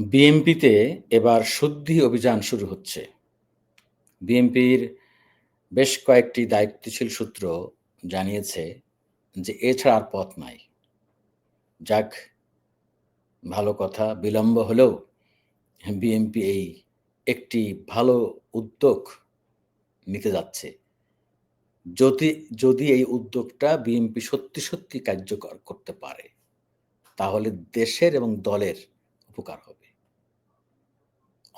বিএনপিতে এবার শুদ্ধি অভিযান শুরু হচ্ছে। বিএনপির বেশ কয়েকটি দায়িত্বশীল সূত্র জানিয়েছে যে এছাড়া আর পথ নাই। যাক, ভালো কথা, বিলম্ব হলেও বিএনপি এই একটি ভালো উদ্যোগ নিতে যাচ্ছে। যদি যদি এই উদ্যোগটা বিএনপি সত্যি সত্যি কার্যকর করতে পারে, তাহলে দেশের এবং দলের উপকার হবে।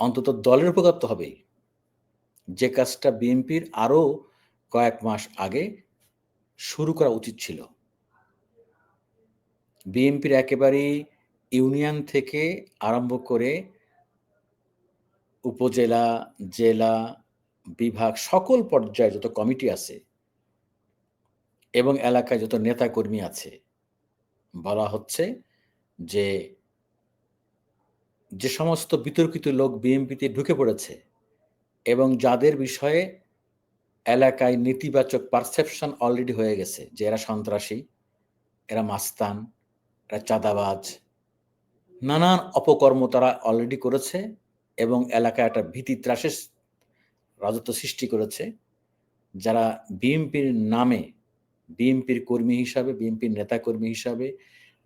অন্তত দলের উপকার তো হবেই যে কাজটা বিএনপির আরও কয়েক মাস আগে শুরু করা উচিত ছিল। বিএনপির একেবারেই ইউনিয়ন থেকে আরম্ভ করে উপজেলা, জেলা, বিভাগ, সকল পর্যায়ে যত কমিটি আছে এবং এলাকায় যত নেতা কর্মী আছে, বলা হচ্ছে যে যে সমস্ত বিতর্কিত লোক বিএনপিতে ঢুকে পড়েছে এবং যাদের বিষয়ে এলাকায় নেতিবাচক পারসেপশন অলরেডি হয়ে গেছে যে এরা সন্ত্রাসী, এরা মাস্তান, এরা চাঁদাবাজ, নানান অপকর্ম তারা অলরেডি করেছে এবং এলাকায় একটা ভীতি, ত্রাসের রাজত্ব সৃষ্টি করেছে। যারা বিএনপির নামে, বিএনপির কর্মী হিসাবে, বিএনপির নেতাকর্মী হিসাবে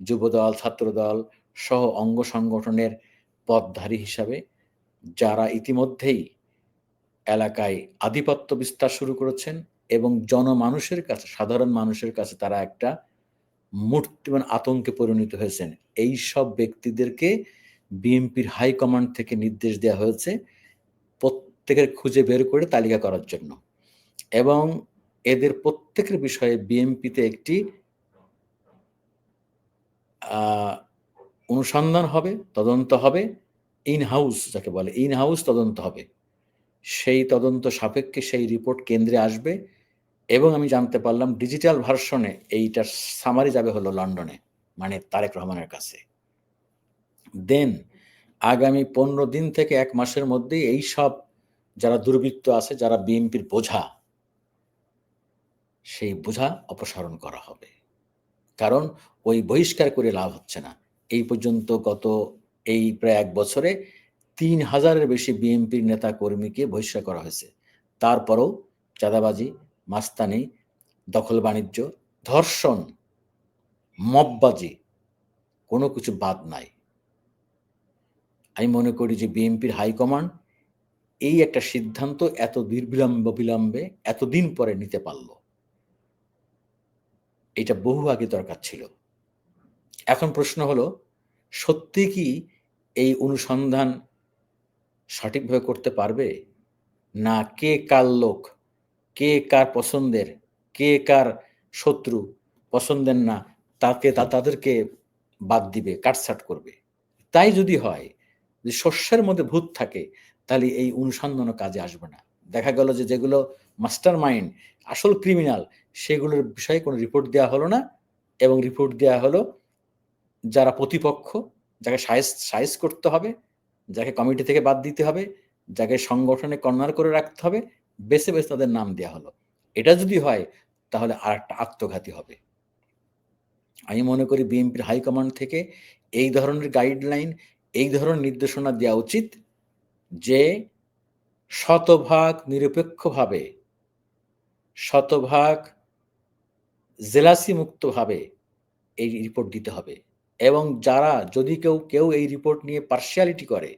যুবদল, ছাত্রদল সহ অঙ্গ সংগঠনের পথধারী হিসাবে যারা ইতিমধ্যেই এলাকায় আধিপত্য বিস্তার শুরু করেছেন এবং জনমানুষের কাছে, সাধারণ মানুষের কাছে তারা একটা মূর্তিমান আতঙ্কে পরিণত হয়েছেন। এই সব ব্যক্তিদেরকে বিএনপির হাইকমান্ড থেকে নির্দেশ দেওয়া হয়েছে প্রত্যেকের খুঁজে বের করে তালিকা করার জন্য। এবং এদের প্রত্যেকের বিষয়ে বিএনপিতে একটি অনুসন্ধান হবে, তদন্ত হবে ইন হাউস যাকে বলে ইন হাউস তদন্ত হবে। সেই তদন্ত সাপেক্ষে সেই রিপোর্ট কেন্দ্রে আসবে এবং আমি জানতে পারলাম ডিজিটাল ভার্সনে এইটার সামারি যাবে হলো লন্ডনে মানে তারেক রহমানের কাছে। দেন আগামী পনেরো দিন থেকে এক মাসের মধ্যেই এই সব যারা দুর্বৃত্ত আছে, যারা বিএনপির বোঝা, সেই বোঝা অপসারণ করা হবে। কারণ ওই বহিষ্কার করে লাভ হচ্ছে না। এই পর্যন্ত গত এই প্রায় এক বছরে তিন হাজারের বেশি বিএনপির নেতা কর্মীকে বহিষ্কার করা হয়েছে। তারপরও চাঁদাবাজি, মাস্তানি, দখল বাণিজ্য, ধর্ষণ, মববাজি, কোনো কিছু বাদ নাই। আমি মনে করি যে বিএনপির হাইকমান্ড এই একটা সিদ্ধান্ত এত বিলম্ব বিলম্বে এতদিন পরে নিতে পারল। এটা বহু আগে দরকার ছিল। এখন প্রশ্ন হলো, সত্যি কি এই অনুসন্ধান সঠিকভাবে করতে পারবে? না, কে কার লোক? কে কার পছন্দের? কে কার শত্রু পছন্দের না? তাকে তাদেরকে বাদ দিবে কাটসাট করবে। তাই যদি হয় যে শস্যের মধ্যে ভূত থাকে, তাহলে এই অনুসন্ধানও কাজে আসবে না। দেখা গেল যে যেগুলো মাস্টার মাইন্ড আসল ক্রিমিনাল, সেগুলোর বিষয়ে কোনো রিপোর্ট দেওয়া হলো না এবং রিপোর্ট দেওয়া হলো যারা প্রতিপক্ষ, যাকে সাইজ সাইজ করতে হবে, যাকে কমিটি থেকে বাদ দিতে হবে, যাকে সংগঠনে কর্নার করে রাখতে হবে, বেছে বেছে তাদের নাম দেওয়া হলো। এটা যদি হয়, তাহলে আর একটা আত্মঘাতী হবে। আমি মনে করি বিএনপির হাইকমান্ড থেকে এই ধরনের গাইডলাইন এই ধরনের নির্দেশনা দেওয়া উচিত যে শতভাগ নিরপেক্ষভাবে, শতভাগ জেলাসি মুক্তভাবে এই রিপোর্ট দিতে হবে। এবং যারা যদি কেউ কেউ এই রিপোর্ট নিয়ে পার্সিয়ালিটি করে,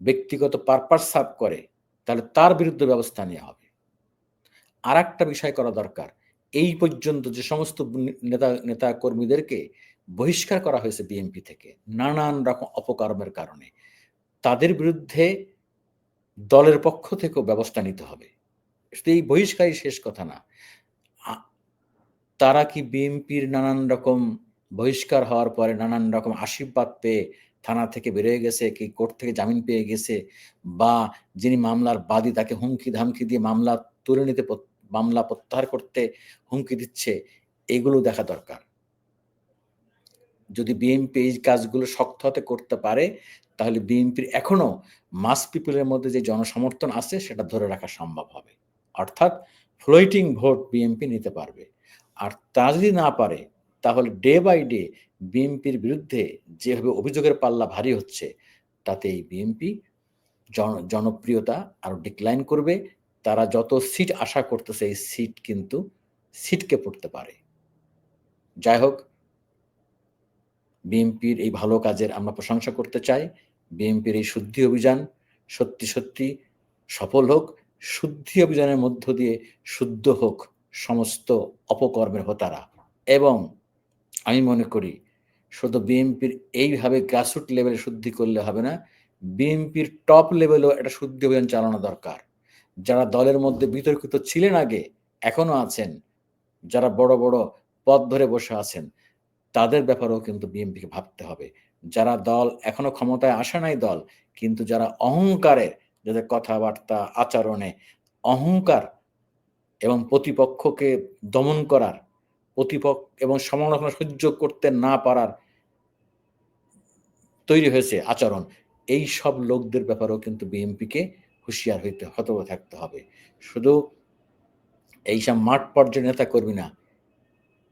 ব্যক্তিগত পারপাস সার্ভ করে, তাহলে তার বিরুদ্ধে ব্যবস্থা নেওয়া হবে। আর একটা বিষয় করা দরকার। এই পর্যন্ত যে সমস্ত নেতা নেতা কর্মীদেরকে বহিষ্কার করা হয়েছে বিএনপি থেকে, নানান রকম অপকর্মের কারণে, তাদের বিরুদ্ধে দলের পক্ষ থেকেও ব্যবস্থা নিতে হবে। শুধু এই বহিষ্কারই শেষ কথা না। তারা কি বিএনপির নানান রকম বহিষ্কার হওয়ার পরে নানান রকম আশীর্বাদ পেয়ে থানা থেকে বেরোয় গেছে, কি কোর্ট থেকে জামিন পেয়ে গেছে বা যিনি মামলার বাদী তাকে হুমকি ধামকি দিয়ে মামলা তুলে নিতে মামলা প্রত্যাহার করতে হুমকি দিচ্ছে, এগুলো দেখা দরকার। যদি বিএনপি এই কাজগুলো শক্ত হতে করতে পারে, তাহলে বিএনপির এখনও মাস পিপলের মধ্যে যে জনসমর্থন আছে, সেটা ধরে রাখা সম্ভব হবে। অর্থাৎ ফ্লোইটিং ভোট বিএনপি নিতে পারবে। আর তা যদি না পারে তাহলে ডে বাই ডে বিএনপির বিরুদ্ধে যেভাবে অভিযোগের পাল্লা ভারী হচ্ছে তাতে এই বিএনপি জন, জনপ্রিয়তা আরও ডিক্লাইন করবে। তারা যত সিট আশা করতেছে, এই সিট কিন্তু সিটকে পড়তে পারে। যাই হোক বিএনপির এই ভালো কাজের আমরা প্রশংসা করতে চাই। বিএনপির এই শুদ্ধি অভিযান সত্যি সত্যি সফল হোক, শুদ্ধি অভিযানের মধ্য দিয়ে শুদ্ধ হোক সমস্ত অপকর্মের হোতারা এবং আমি মনে করি শুধু বিএনপির এইভাবে গ্রাসরুট লেভেলে শুদ্ধি করলে হবে না, বিএনপির টপ লেভেলেও একটা শুদ্ধি অভিযান চালানো দরকার। যারা দলের মধ্যে বিতর্কিত ছিলেন আগে এখনও আছেন, যারা বড় বড় পদ ধরে বসে আছেন, তাদের ব্যাপারেও কিন্তু বিএনপিকে ভাবতে হবে। যারা দল এখনও ক্ষমতায় আসে নাই দল, কিন্তু যারা অহংকারে যাদের কথাবার্তা, আচরণে অহংকার এবং প্রতিপক্ষকে দমন করার প্রতিপক্ষ এবং সমালোচনা সহ্য করতে না পারার তৈরি হয়েছে আচরণ। এই সব লোকদের ব্যাপারেও কিন্তু বিএনপিকে হুঁশিয়ার হইতে হতব থাকতে হবে। শুধু এইসব মাঠ পর্যায়ে নেতা কর্মী না,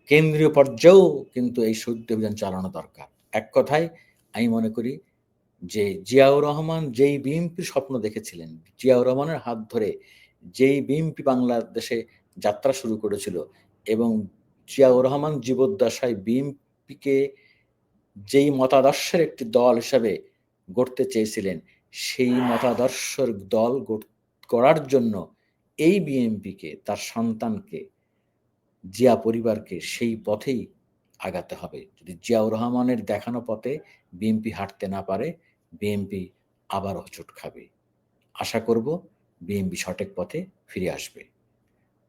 কেন্দ্রীয় পর্যায়েও কিন্তু এই শুদ্ধ অভিযান চালানো দরকার। এক কথায় আমি মনে করি যে জিয়াউর রহমান যেই বিএনপির স্বপ্ন দেখেছিলেন, জিয়াউর রহমানের হাত ধরে যেই বিএনপি বাংলাদেশে যাত্রা শুরু করেছিল এবং জিয়াউর রহমান জীবদ্দশায় বিএনপিকে যেই মতাদর্শের একটি দল হিসাবে গড়তে চেয়েছিলেন, সেই মতাদর্শের দল করার জন্য এই বিএনপিকে, তার সন্তানকে, জিয়া পরিবারকে সেই পথেই আগাতে হবে। যদি জিয়াউর রহমানের দেখানো পথে বিএনপি হাঁটতে না পারে, বিএনপি আবার হোঁচট খাবে। আশা করব বিএনপি সঠিক পথে ফিরে আসবে।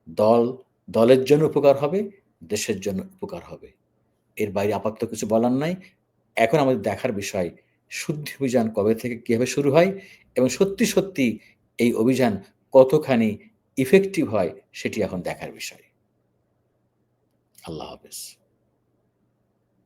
দল, দলের জন্য উপকার হবে দেশের জন্য উপকার হবে। এর বাইরে আপাতত কিছু বলার নাই। এখন আমাদের দেখার বিষয়, শুদ্ধি অভিযান কবে থেকে কীভাবে শুরু হয় এবং সত্যি সত্যি এই অভিযান কতখানি ইফেক্টিভ হয় সেটি এখন দেখার বিষয়। আল্লাহ হাফেজ।